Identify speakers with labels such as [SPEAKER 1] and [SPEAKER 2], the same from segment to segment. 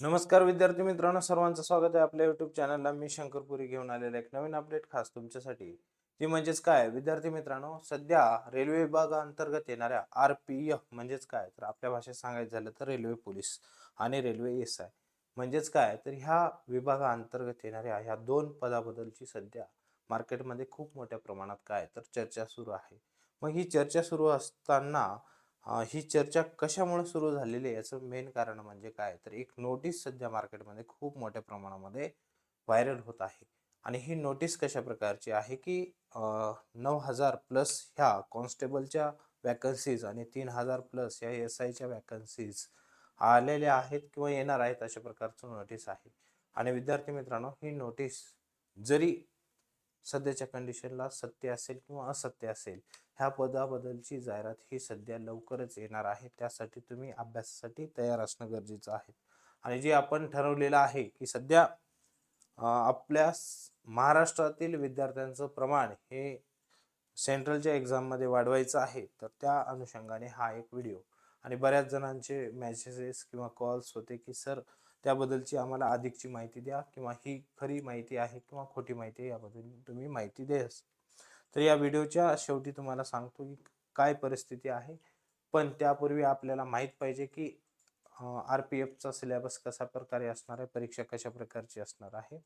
[SPEAKER 1] नमस्कार विद्यार्थी मित्रांनो सर्वांचं स्वागत आहे आपल्या युट्यूब चॅनलला मी शंकरपुरी घेऊन आलेला एक नवीन अपडेट खास तुमच्यासाठी. ती म्हणजेच काय? विद्यार्थी मित्रांनो सध्या रेल्वे विभागाअंतर्गत येणाऱ्या आर पी एफ म्हणजेच काय? तर आपल्या भाषेत सांगायचं झालं तर रेल्वे पोलीस आणि रेल्वे एस आय. म्हणजेच काय? तर ह्या विभागाअंतर्गत येणाऱ्या ह्या दोन पदाबद्दलची सध्या मार्केटमध्ये खूप मोठ्या प्रमाणात काय? तर चर्चा सुरू आहे. मग ही चर्चा सुरू असताना ही चर्चा कशामुळे सुरू झालेली आहे? याचं मेन कारण म्हणजे काय? तर एक नोटीस सध्या मार्केटमध्ये खूप मोठ्या प्रमाणामध्ये व्हायरल होत आहे. आणि ही नोटीस कशा प्रकारची आहे की नऊ हजार प्लस ह्या कॉन्स्टेबलच्या वॅकन्सीज आणि तीन हजार प्लस ह्या एस आयच्या वॅकन्सीज आलेल्या आहेत किंवा येणार आहेत अशा प्रकारचं नोटीस आहे. आणि विद्यार्थी मित्रांनो ही नोटीस जरी सध्याच्या कंडिशनला सत्य असेल किंवा असत्य असेल ह्या पदाबद्दलची जाहिरात ही सध्या लवकरच येणार आहे. त्यासाठी तुम्ही अभ्यासासाठी तयार असणं गरजेचं आहे. आणि जे आपण ठरवलेलं आहे की सध्या आपल्या महाराष्ट्रातील विद्यार्थ्यांचं प्रमाण हे सेंट्रलच्या एक्झाममध्ये वाढवायचं आहे तर त्या अनुषंगाने हा एक व्हिडिओ आणि बऱ्याच जणांचे मेसेजेस किंवा कॉल्स होते की सर त्याबद्दलची आम्हाला अधिकची माहिती द्या किंवा ही खरी माहिती आहे किंवा खोटी माहिती आहे याबद्दल तुम्ही माहिती द्यास तर या व्हिडिओच्या शेवटी तुम्हाला सांगतो की काय परिस्थिती आहे. पण त्यापूर्वी आपल्याला माहीत पाहिजे की आर पी एफचा सिलेबस कशा प्रकारे असणार आहे परीक्षा कशा प्रकारची असणार आहे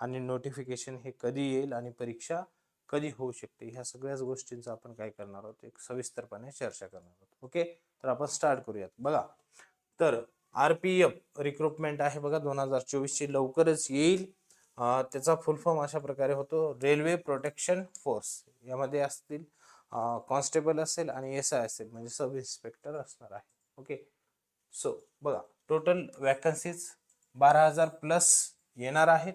[SPEAKER 1] आणि नोटिफिकेशन हे कधी येईल आणि परीक्षा कधी होऊ शकते ह्या सगळ्याच गोष्टींचा आपण काय करणार आहोत? एक सविस्तरपणे चर्चा करणार आहोत. ओके? तर आपण स्टार्ट करूयात. बघा. तर आर पी एफ रिक्रुटमेंट आहे बघा दोन हजार चोवीसची. लवकरच येईल. त्याचा फुल फॉर्म अशा प्रकारे होतो. रेल्वे प्रोटेक्शन फोर्स यामध्ये असतील. कॉन्स्टेबल असेल आणि एस आय असेल म्हणजे सब इन्स्पेक्टर असणार आहे. ओके सो बघा टोटल वॅकन्सीज बारा हजार प्लस येणार आहेत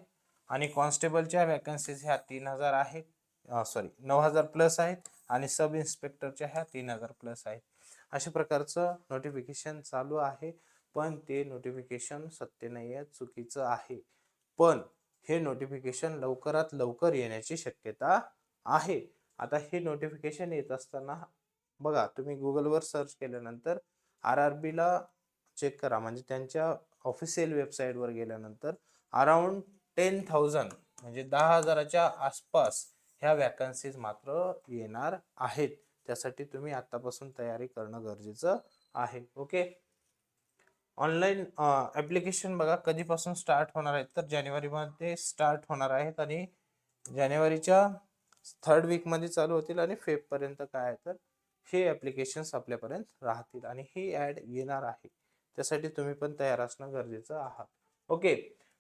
[SPEAKER 1] आणि कॉन्स्टेबलच्या वॅकन्सीज ह्या तीन हजार आहेत. सॉरी नऊ हजार प्लस आहेत आणि सब इन्स्पेक्टरच्या ह्या तीन हजार प्लस आहेत. अशा प्रकारचं नोटिफिकेशन चालू आहे. पण ते नोटिफिकेशन सत्य नाही आहे चुकीचं आहे. पण हे नोटिफिकेशन लवकरात लवकर येण्याची शक्यता आहे. आता हे नोटिफिकेशन येत असताना बघा तुम्ही गुगलवर सर्च केल्यानंतर आर आर बीला चेक करा. म्हणजे त्यांच्या ऑफिशियल वेबसाईटवर गेल्यानंतर अराउंड टेन थाउजंड म्हणजे दहा हजाराच्या आसपास ह्या वॅकन्सीज मात्र येणार आहेत. त्यासाठी तुम्ही आत्तापासून तयारी करणं गरजेचं आहे. ओके ऑनलाईन ॲप्लिकेशन बघा कधीपासून स्टार्ट होणार आहेत तर जानेवारीमध्ये स्टार्ट होणार आहेत आणि जानेवारीच्या थर्ड वीकमध्ये चालू होतील आणि फेबपर्यंत काय आहे तर हे ॲप्लिकेशन्स आपल्यापर्यंत राहतील आणि ही ॲड येणार आहे. त्यासाठी तुम्ही पण तयार असणं गरजेचं आहात. ओके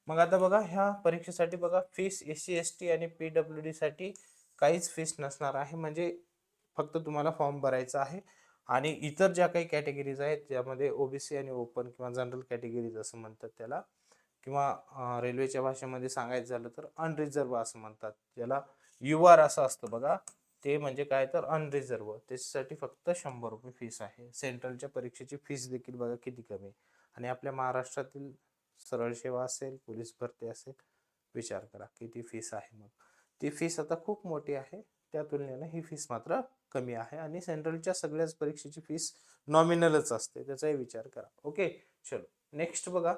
[SPEAKER 1] मग आता बघा ह्या परीक्षेसाठी बघा fees S C S T आणि पी डब्ल्यू डीसाठी काहीच फीस नसणार आहे म्हणजे फक्त तुम्हाला फॉर्म भरायचा आहे. आणि इतर ज्या काही कॅटेगरीज आहेत ज्यामध्ये ओबीसी आणि ओपन किंवा जनरल कॅटेगरीज असं म्हणतात त्याला किंवा रेल्वेच्या भाषेमध्ये सांगायचं झालं तर अनरिझर्व असं म्हणतात. ज्याला यू आर असं असतं बघा ते म्हणजे काय तर अनरिझर्व त्याच्यासाठी फक्त शंभर रुपये फीस आहे. सेंट्रलच्या परीक्षेची फीस देखील बघा किती कमी आहे. आणि आपल्या महाराष्ट्रातील सरळ सेवा असेल पोलीस भरती असेल विचार करा किती फीस आहे मग. ती फीस आता खूप मोठी आहे. त्या तुलनेने ही फीस मात्र कमी आहे आणि सेंट्रलच्या सगळ्याच परीक्षेची फीस नॉमिनलच असते त्याचाही विचार करा. ओके चलो. नेक्स्ट बघा.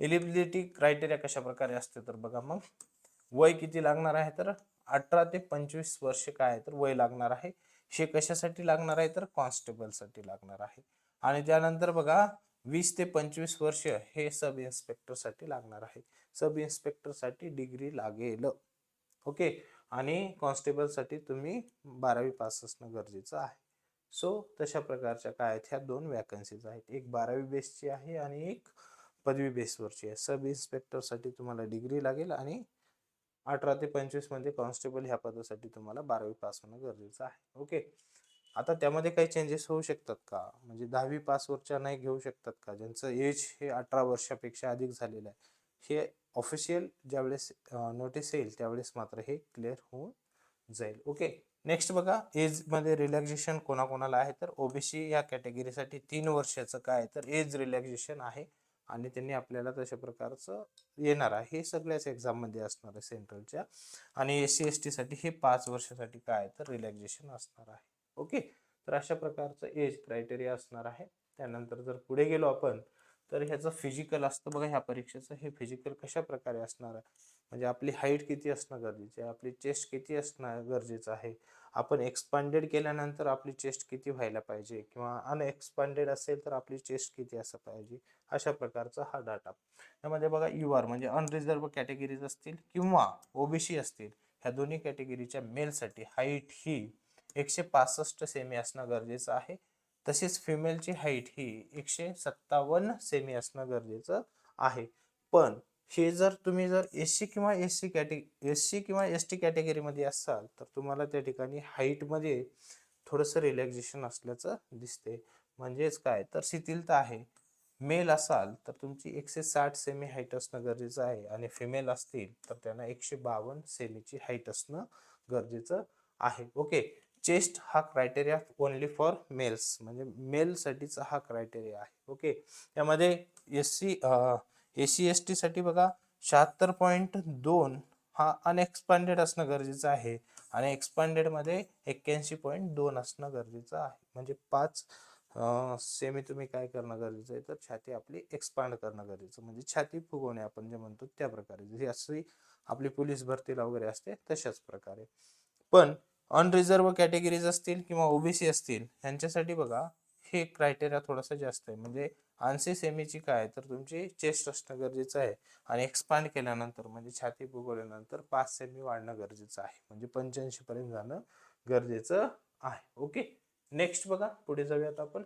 [SPEAKER 1] एलिजिबिलिटी क्रायटेरिया कशा प्रकारे असते तर बघा मग. वय किती लागणार आहे तर? अठरा ते पंचवीस वर्ष काय आहे तर वय लागणार आहे. हे कशासाठी लागणार आहे तर? कॉन्स्टेबलसाठी लागणार आहे. आणि त्यानंतर बघा वीस ते पंचवीस वर्ष हे सब इन्स्पेक्टरसाठी लागणार आहे. सब इन्स्पेक्टरसाठी डिग्री लागेल. ओके आणि कॉन्स्टेबलसाठी तुम्ही बारावी पास असणं गरजेचं आहे. सो तशा प्रकारच्या काय आहेत? ह्या दोन वॅकन्सीज आहेत. एक बारावी बेसची आहे आणि एक पदवी बेसवरची आहे. सब इन्स्पेक्टरसाठी तुम्हाला डिग्री लागेल आणि अठरा ते पंचवीसमध्ये कॉन्स्टेबल ह्या पदासाठी तुम्हाला बारावी पास होणं गरजेचं आहे. ओके आता त्यामध्ये काही चेंजेस होऊ शकतात का? म्हणजे दहावी पासवरच्या नाही घेऊ शकतात का? ज्यांचं एज हे अठरा वर्षापेक्षा अधिक झालेलं आहे. हे ऑफिशियल ज्यावेळेस नोटीस येईल त्यावेळेस मात्र हे क्लिअर होऊन जाईल. ओके नेक्स्ट बघा एजमध्ये रिलॅक्झेशन कोणाकोणाला आहे? तर ओबीसी या कॅटेगरीसाठी तीन वर्षाचं काय? तर एज रिलॅक्झेशन आहे आणि त्यांनी आपल्याला तशा प्रकारचं येणार आहे. हे सगळ्याच एक्झाममध्ये असणार आहे सेंट्रलच्या आणि एस सी एस टीसाठी हे पाच वर्षासाठी काय? आहे तर रिलॅक्झेशन असणार आहे. ओके तर अशा प्रकारचं एज क्रायटेरिया असणार आहे. त्यानंतर जर पुढे गेलो आपण तर ह्याचं फिजिकल असतं बघा ह्या परीक्षेचं. हे फिजिकल कशा प्रकारे असणार? आहे म्हणजे आपली हाईट किती असणं गरजेचं आहे? आपली चेस्ट किती असणं गरजेचं आहे? आपण एक्सपांडेड केल्यानंतर आपली चेस्ट किती व्हायला पाहिजे? किंवा अनएक्सपांडेड असेल तर आपली चेस्ट किती असं पाहिजे? अशा प्रकारचा हा डाटा यामध्ये बघा यू आर म्हणजे अनरिझर्व कॅटेगरीज असतील किंवा ओबीसी असतील ह्या दोन्ही कॅटेगरीच्या मेलसाठी हाईट ही एकशे पासष्ट सेमी असणं गरजेचं आहे. तसेच फिमेलची हाईट ही एकशे सत्तावन्न सेमी असणं गरजेचं आहे. पण हे जर तुम्ही जर एस सी किंवा एस सी कॅटे एस सी किंवा एस टी कॅटेगरीमध्ये असाल तर तुम्हाला त्या ठिकाणी हाईटमध्ये थोडंसं रिलॅक्झेशन असल्याचं दिसते. म्हणजेच काय? तर शिथिलता आहे. मेल असाल तर तुमची एकशे साठ सेमी हाईट असणं गरजेचं आहे आणि फिमेल असतील तर त्यांना एकशे बावन्न सेमीची हाईट असणं गरजेचं आहे. ओके चेस्ट हा क्रायटेरिया ओनली फॉर मेल्स म्हणजे मेलसाठीचा हा क्रायटेरिया आहे. ओके त्यामध्ये S C S C S टीसाठी बघा शहात्तर पॉईंट दोन हा अनएक्सपांडेड असणं गरजेचं आहे. आणि एक्सपांडेडमध्ये एक्क्याऐंशी पॉईंट दोन असणं गरजेचं आहे. म्हणजे पाच सेमी तुम्ही काय करणं गरजेचं आहे तर छाती आपली एक्सपांड करणं गरजेचं. म्हणजे छाती फुगवणे आपण जे म्हणतो त्या प्रकारे. जशी अशी आपली पोलीस भरतीला वगैरे असते तशाच प्रकारे. पण अनरिझर्व कॅटेगरीज असतील किंवा ओबीसी असतील यांच्यासाठी बघा हे क्रायटेरिया थोडासा जास्त आहे. म्हणजे ऐंशी सेमीची काय तर तुमची चेस्ट असणं गरजेचं आहे. आणि एक्सपांड केल्यानंतर म्हणजे छाती फुगवल्यानंतर पाच सेमी वाढणं गरजेचं आहे. म्हणजे पंच्याऐंशी पर्यंत जाणं गरजेचं आहे. ओके नेक्स्ट बघा पुढे जाऊयात आपण.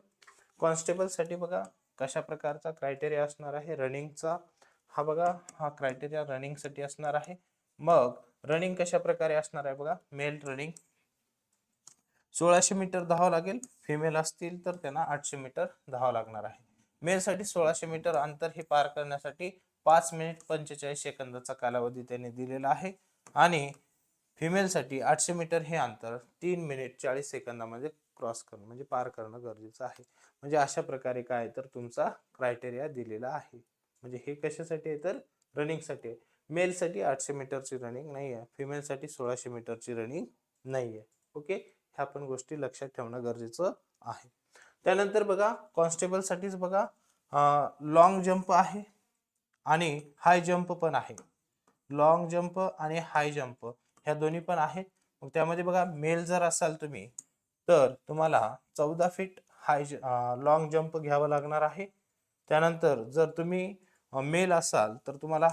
[SPEAKER 1] कॉन्स्टेबलसाठी बघा कशा प्रकारचा क्रायटेरिया असणार आहे? रनिंगचा हा बघा हा क्रायटेरिया रनिंगसाठी असणार आहे. मग रनिंग कशा प्रकारे असणार आहे बघा? मेल रनिंग सोळाशे मीटर धावावं लागेल. फिमेल असतील तर त्यांना आठशे मीटर धावावं लागणार आहे. मेलसाठी सोळाशे मीटर अंतर हे पार करण्यासाठी पाच मिनिट पंचेचाळीस सेकंदाचा कालावधी त्यांनी दिलेला आहे. आणि फिमेलसाठी आठशे मीटर हे अंतर तीन मिनिट चाळीस सेकंदामध्ये क्रॉस करणं म्हणजे पार करणं गरजेचं आहे. म्हणजे अशा प्रकारे काय तर तुमचा क्रायटेरिया दिलेला आहे. म्हणजे हे कशासाठी आहे तर रनिंगसाठी आहे. मेलसाठी आठशे मीटरची रनिंग नाही आहे फिमेलसाठी सोळाशे मीटरची रनिंग नाही आहे ओके ह्या पण गोष्टी लक्षात ठेवणं गरजेचं आहे. त्यानंतर बघा कॉन्स्टेबलसाठीच बघा लॉंग जंप आहे आणि हाय जंप पण आहे. लॉंग जंप आणि हाय जंप ह्या दोन्ही पण आहेत. मग त्यामध्ये बघा मेल जर असाल तुम्ही तर तुम्हाला चौदा फीट हाय लॉंग जंप घ्यावा लागणार आहे. त्यानंतर जर तुम्ही मेल असाल तर तुम्हाला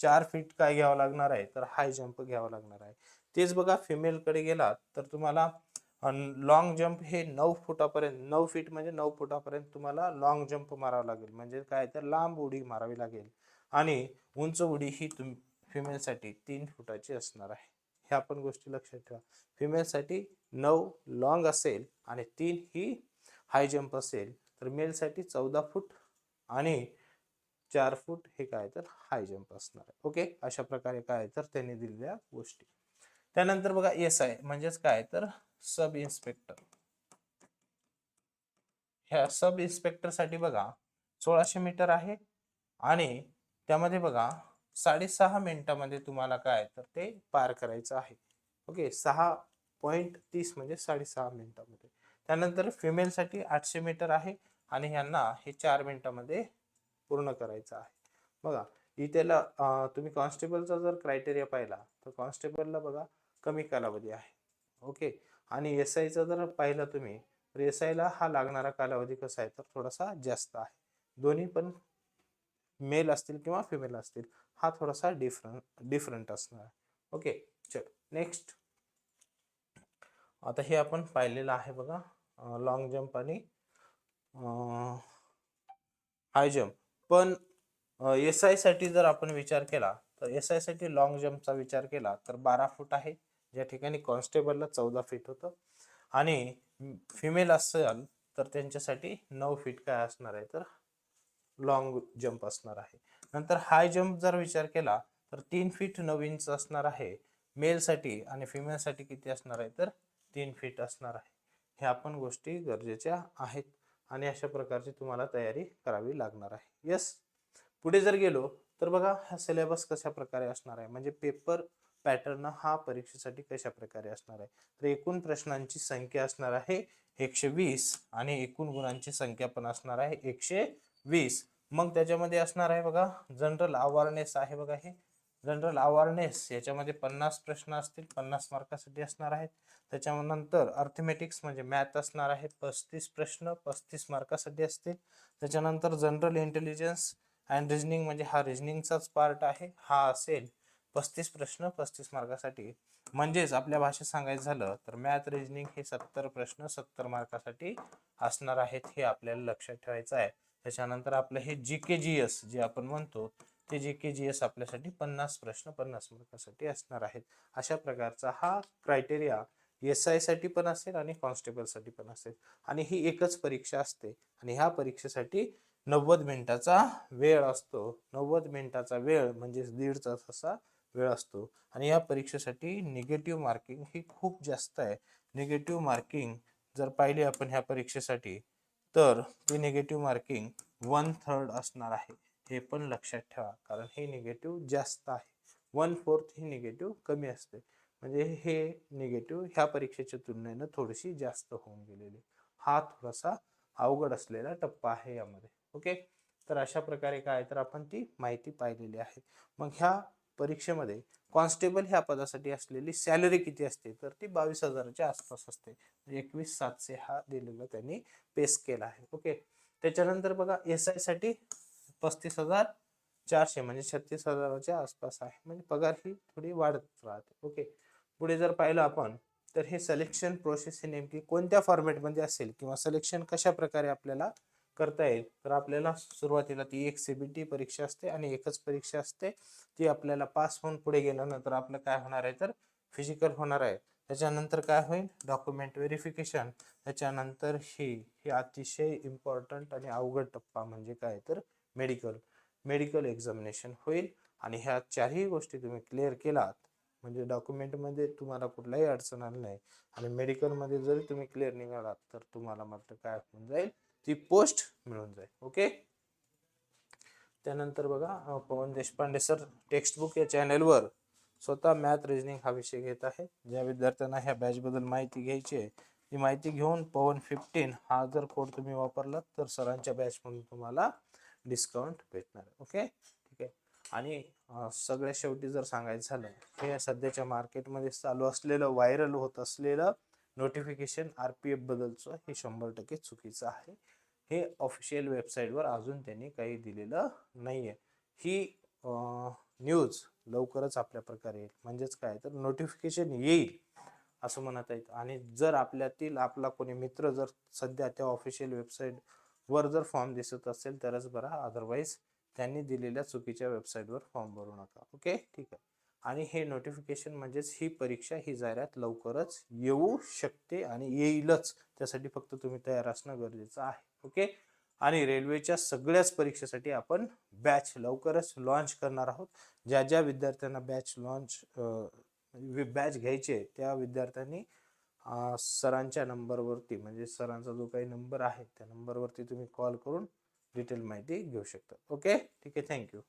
[SPEAKER 1] चार फीट काय घ्यावं लागणार आहे? तर हाय जंप घ्यावा लागणार आहे. तेच बघा फिमेलकडे गेलात तर तुम्हाला लॉंग जंप हे नऊ फुटापर्यंत नऊ फीट म्हणजे नऊ फुटापर्यंत तुम्हाला लॉंग जंप मारावा लागेल. म्हणजे काय तर लांब उडी मारावी लागेल. आणि उंच उडी ही तुम फिमेलसाठी तीन फुटाची असणार आहे. ह्या पण गोष्टी लक्षात ठेवा. फिमेलसाठी नऊ लॉंग असेल आणि तीन ही हाय जंप असेल तर मेलसाठी चौदा फूट आणि चार फूट हे काय तर हाय जंप असणार आहे. ओके अशा प्रकारे काय तर त्यांनी दिलेल्या गोष्टी. त्यानंतर बघा एस आय म्हणजेच काय? तर सब इन्स्पेक्टर ह्या सब इन्स्पेक्टरसाठी बघा सोळाशे मीटर आहे आणि त्यामध्ये बघा साडेसहा मिनिटामध्ये तुम्हाला काय? तर ते पार करायचं आहे. ओके सहा पॉईंट तीस म्हणजे साडेसहा मिनिटामध्ये. त्यानंतर फिमेलसाठी आठशे मीटर आहे आणि ह्यांना हे चार मिनिटामध्ये पूर्ण करायचं आहे. बघा इथेला तुम्ही कॉन्स्टेबलचा जर क्रायटेरिया पाहिला तर कॉन्स्टेबलला बघा कमी कालावधी आहे. ओके? आणि एस आयचा जर पाहिलं तुम्ही तर एस आयला हा लागणारा कालावधी कसा आहे? तर थोडासा जास्त आहे. दोन्ही पण मेल असतील किंवा फिमेल असतील हा थोडासा डिफरंट डिफरंट असणार. आहे ओके? चल नेक्स्ट. आता हे आपण पाहिलेलं आहे बघा लॉंग जंप आणि हाय जंप पण एस आयसाठी जर आपण विचार केला तर एस आयसाठी लॉंग जंपचा विचार केला तर बारा फूट आहे. ज्या ठिकाणी कॉन्स्टेबलला चौदा फीट होतं. आणि फिमेल असेल तर त्यांच्यासाठी नऊ फीट काय असणार आहे? तर लॉंग जंप असणार आहे. नंतर हाय जंप जर विचार केला तर तीन फीट नऊ इंच असणार आहे. मेलसाठी आणि फिमेलसाठी किती असणार आहे? तर तीन फीट असणार आहे. ह्या पण गोष्टी गरजेच्या आहेत. आणि अशा प्रकारची तुम्हाला तयारी करावी लागणार आहे. यस पुढे जर गेलो तर बघा हा सिलेबस कशा प्रकारे असणार आहे? म्हणजे पेपर पॅटर्न हा परीक्षेसाठी कशा प्रकारे असणार आहे? तर एकूण प्रश्नांची संख्या असणार आहे एकशे वीस आणि एकूण गुणांची संख्या पण असणार आहे एकशे वीस. मग त्याच्यामध्ये असणार आहे बघा जनरल अवेअरनेस आहे बघा हे. जनरल अवेअरनेस याच्यामध्ये पन्नास प्रश्न असतील पन्नास मार्कासाठी असणार आहेत. त्याच्यानंतर अर्थमॅटिक्स म्हणजे मॅथ असणार आहे पस्तीस प्रश्न पस्तीस मार्कासाठी असतील. त्याच्यानंतर जनरल इंटेलिजन्स अँड रिजनिंग म्हणजे हा रिजनिंगचाच पार्ट आहे हा असेल. पस्तीस प्रश्न पस्तीस मार्कासाठी. म्हणजेच आपल्या भाषेत सांगायचं झालं तर मॅथ रिजनिंग हे सत्तर प्रश्न सत्तर मार्कासाठी असणार आहेत हे आपल्याला लक्षात ठेवायचं आहे. त्याच्यानंतर आपलं हे जी के जी एस जे आपण म्हणतो ते जी के जी एस आपल्यासाठी पन्नास प्रश्न पन्नास मार्कासाठी असणार आहेत. अशा प्रकारचा हा क्रायटेरिया एस आयसाठी पण असेल आणि कॉन्स्टेबलसाठी पण असेल. आणि ही एकच परीक्षा असते आणि ह्या परीक्षेसाठी नव्वद मिनिटाचा वेळ असतो. नव्वद मिनिटाचा वेळ म्हणजेच दीड तास असा वेळ असतो. आणि या परीक्षेसाठी निगेटिव्ह मार्किंग ही खूप जास्त आहे. निगेटिव्ह मार्किंग जर पाहिली आपण ह्या परीक्षेसाठी तर ती निगेटिव्ह मार्किंग वन थर्ड असणार आहे. हे पण लक्षात ठेवा कारण हे निगेटिव्ह जास्त आहे. वन फोर्थ ही निगेटिव्ह कमी असते. म्हणजे हे निगेटिव्ह ह्या परीक्षेच्या तुलनेनं थोडीशी जास्त होऊन गेलेली. हा थोडासा अवघड असलेला टप्पा आहे यामध्ये. ओके तर अशा प्रकारे काय तर आपण ती माहिती पाहिलेली आहे. मग ह्या परीक्षेमध्ये कॉन्स्टेबल ह्या पदासाठी असलेली सॅलरी किती असते? तर ती बावीस हजाराच्या आसपास असते. म्हणजे एकवीस सातशे हा दिलेला त्यांनी पेस केला आहे. ओके? त्याच्यानंतर बघा एस आयसाठी पस्तीस हजार चारशे म्हणजे छत्तीस हजाराच्या आसपास आहे. म्हणजे पगार ही थोडी वाढत राहते. ओके? पुढे जर पाहिलं आपण तर हे सिलेक्शन प्रोसेस हे नेमकी कोणत्या फॉर्मॅटमध्ये असेल? किंवा सिलेक्शन कशा प्रकारे आपल्याला करता येईल. तर आपल्याला सुरुवातीला ती एक सीबीटी परीक्षा असते आणि एकच परीक्षा असते ती आपल्याला पास होऊन पुढे गेल्यानंतर आपलं काय होणार आहे तर फिजिकल होणार आहे. त्याच्यानंतर काय होईल? डॉक्युमेंट व्हेरिफिकेशन त्याच्यानंतर ही ही अतिशय इम्पॉर्टंट आणि अवघड टप्पा म्हणजे काय? तर मेडिकल मेडिकल एक्झामिनेशन होईल आणि ह्या चारही गोष्टी तुम्ही क्लिअर केलात म्हणजे डॉक्युमेंटमध्ये तुम्हाला कुठलाही अडचण आली नाही आणि मेडिकलमध्ये जरी तुम्ही क्लिअर निघालात तर तुम्हाला मात्र काय होऊन जाईल? ती पोस्ट मिळून जाईल. ओके? त्यानंतर बघा पवन देशपांडे सर टेक्स्टबुक या चॅनेलवर स्वतः मॅथ रिजनिंग हा विषय घेत आहे. ज्या विद्यार्थ्यांना ह्या बॅचबद्दल माहिती घ्यायची आहे ती माहिती घेऊन पवन फिफ्टीन हा जर कोड तुम्ही वापरलात तर सरांच्या बॅचमधून तुम्हाला डिस्काउंट भेटणार आहे. ओके? ठीक आहे. आणि सगळ्या सगळ्यात शेवटी जर सांगायचं झालं हे सध्याच्या मार्केटमध्ये चालू असलेलं व्हायरल होत असलेलं नोटिफिकेशन आर पी एफ बदलचं हे शंभर टक्के चुकीचं आहे. हे ऑफिशियल वेबसाईटवर अजून त्यांनी काही दिलेलं नाही आहे ही न्यूज लवकरच आपल्या प्रकारे येईल. म्हणजेच काय? तर नोटिफिकेशन येईल असं म्हणत आहेत. आणि जर आपल्यातील आपला कोणी मित्र जर सध्या त्या ऑफिशियल वेबसाईटवर जर फॉर्म दिसत असेल तरच बरा. अदरवाईज त्यांनी दिलेल्या चुकीच्या वेबसाईटवर फॉर्म भरू नका. ओके ठीक आहे. आणि हे नोटिफिकेशन म्हणजेच ही परीक्षा ही जाहिरात लवकरच येऊ शकते आणि येईलच. त्यासाठी फक्त तुम्ही तयार असणं गरजेचं आहे. ओके आणि रेल्वेच्या सगळ्याच परीक्षेसाठी आपण बॅच लवकरच लॉन्च करणार आहोत. ज्या ज्या विद्यार्थ्यांना बॅच लॉन्च बॅच घ्यायची आहे त्या विद्यार्थ्यांनी सरांच्या नंबरवरती म्हणजे सरांचा जो काही नंबर आहे त्या नंबरवरती तुम्ही कॉल करून डिटेल माहिती घेऊ शकता. ओके ठीक आहे. थँक्यू